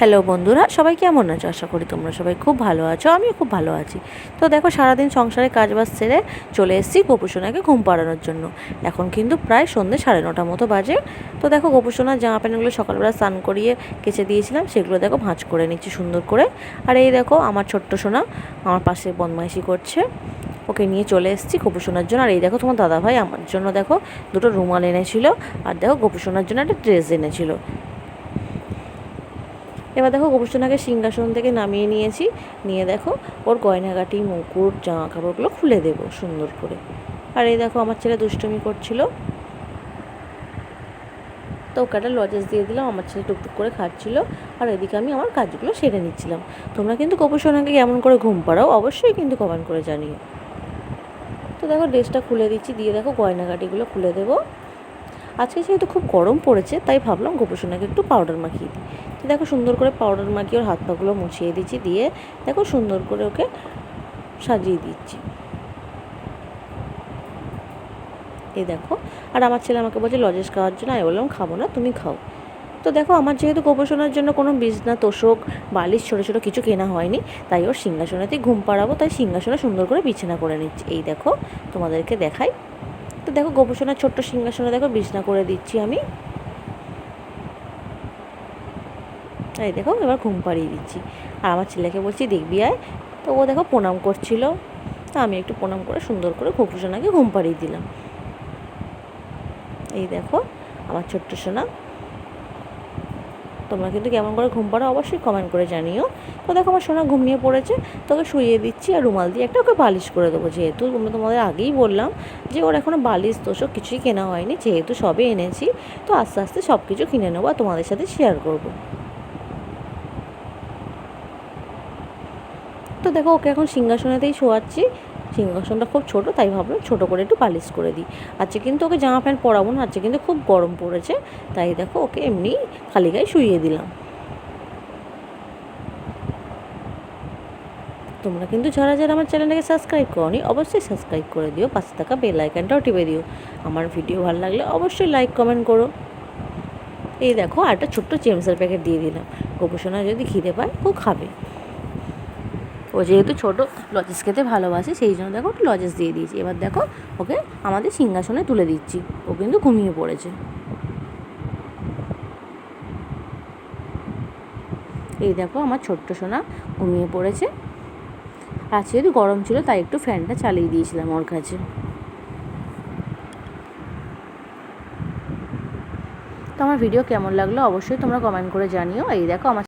Hello বন্ধুরা, সবাই কেমন আছো? আশা করি তোমরা সবাই খুব ভালো আছো, আমিও খুব ভালো আছি। তো দেখো, সারাদিন সংসারে কাজ বাজ সেরে চলে এসেছি গোপুসোনাকে ঘুম পাড়ানোর জন্য। এখন কিন্তু প্রায় সন্ধ্যে সাড়ে নটা মতো বাজে। তো দেখো, গোপুসোনার জামা প্যান্টগুলো সকালবেলা স্নান করিয়ে কেচে দিয়েছিলাম, সেগুলো দেখো ভাঁজ করে নিচ্ছি সুন্দর করে। আর এই দেখো, আমার ছোট্ট সোনা, আমার পাশে বদমাইশি করছে। ওকে নিয়ে চলে এসেছি গোপুসোনার জন্য। আর এই দেখো, তোমার দাদাভাই আমার জন্য দেখো দুটো রুমাল এনেছিল। আর দেখো, গোপুসোনার জন্য একটা ড্রেস এনেছিল। এবার দেখো গোপুসোনাকে সিংহাসন থেকে নামিয়ে নিয়েছি। নিয়ে দেখো ওর গয়নাগাটি, মুকুট জামা কাপড়গুলো খুলে দেবো সুন্দর করে। আর এই দেখো আমার ছেলে দুষ্টুমি করছিল। তো ওকে একটা লজেস দিয়ে দিলাম, আমার ছেলে টুকটুক করে খাচ্ছিল। আর এদিকে আমি আমার কাজগুলো সেরে নিচ্ছিলাম। তোমরা কিন্তু গোপুসোনাকে কেমন করে ঘুম পাড়াও অবশ্যই কিন্তু কমেন্ট করে জানিও। তো দেখো ড্রেসটা খুলে দিচ্ছি, দিয়ে দেখো গয়নাগাটিগুলো খুলে দেবো। আজকে যেহেতু খুব গরম পড়েছে, তাই ভাবলাম গোপুসোনাকে একটু পাউডার মাখিয়ে দিই। তো দেখো সুন্দর করে পাউডার মাখিয়ে ওর হাত পাগুলো মুছিয়ে দিচ্ছি, দিয়ে দেখো সুন্দর করে ওকে সাজিয়ে দিচ্ছি। এই দেখো, আর আমার ছেলে আমাকে বলছে লজেস খাওয়ার জন্য? আমি বললাম, খাব না, তুমি খাও। তো দেখো আমার যেহেতু গোপোষণার জন্য কোনো বিছনা, তোষক, বালিশ, ছোটো ছোটো কিছু কেনা হয়নি, তাই ওর সিংহাসনেতেই ঘুম পাড়াবো, তাই সিংহাসনে সুন্দর করে বিছানা করে নিচ্ছি। এই দেখো, তোমাদেরকে দেখাই। তো দেখো গোপোষণার ছোট্ট সিংহাসনে দেখো বিছনা করে দিচ্ছি আমি। এই দেখো, এবার ঘুম পাড়িয়ে দিচ্ছি। আর আমার ছেলেকে বলছি, দেখবি আয়। তো ও দেখো প্রণাম করছিল। তা আমি একটু প্রণাম করে, সুন্দর করে গোপুসোনাকে ঘুম পাড়িয়ে দিলাম। এই দেখো, আমার ছোট্ট সোনা। তোমরা কিন্তু কেমন করে ঘুম পাড়ো অবশ্যই কমেন্ট করে জানিও। তো দেখো আমার সোনা ঘুমিয়ে পড়েছে, তোকে শুইয়ে দিচ্ছি আর রুমাল দিয়ে একটা ওকে বালিশ করে দেবো। যেহেতু তোমরা তোমাদের আগেই বললাম যে ওর এখনও বালিশ, তোষক কিছুই কেনা হয়নি, যেহেতু সবে এনেছি, তো আস্তে আস্তে সব কিছু কিনে নেব আর তোমাদের সাথে শেয়ার করব। তো দেখো ওকে এখন সিংহাসনেতেই শোয়াচ্ছি সিংহাসনটা খুব ছোট, তাই ভাবলাম ছোট করে একটু পালিশ করে দিই। আজকে কিন্তু ওকে জামা প্যান্ট পরাবো না, আজকে কিন্তু খুব গরম পড়েছে। তাই দেখো ওকে এমনি খালি গায়ে শুইয়ে দিলাম। তোমরা কিন্তু যারা যারা আমার চ্যানেলটাকে সাবস্ক্রাইব করনি, অবশ্যই সাবস্ক্রাইব করে দিও, পাশে থাকা বেল আইকনটাও টিপে দিও। আমার ভিডিও ভালো লাগলে অবশ্যই লাইক, কমেন্ট করো। এই দেখো আর একটা ছোট্ট চেমসের প্যাকেট দিয়ে দিলাম। গোপোষণা যদি খিদে পায়, ও খাবে। ও যেহেতু ছোটো, লজেস খেতে ভালোবাসে, সেই জন্য দেখো লজেস দিয়ে দিয়েছি। এবার দেখো ওকে আমাদের সিংহাসনে তুলে দিচ্ছি। ও কিন্তু ঘুমিয়ে পড়েছে। এই দেখো আমার ছোট্ট সোনা ঘুমিয়ে পড়েছে। আর যেহেতু গরম ছিল, তাই একটু ফ্যানটা চালিয়ে দিয়েছিলাম ওর কাছে। তো আমার ভিডিও কেমন লাগল অবশ্যই তোমরা কমেন্ট করে জানিও। এই দেখো আমার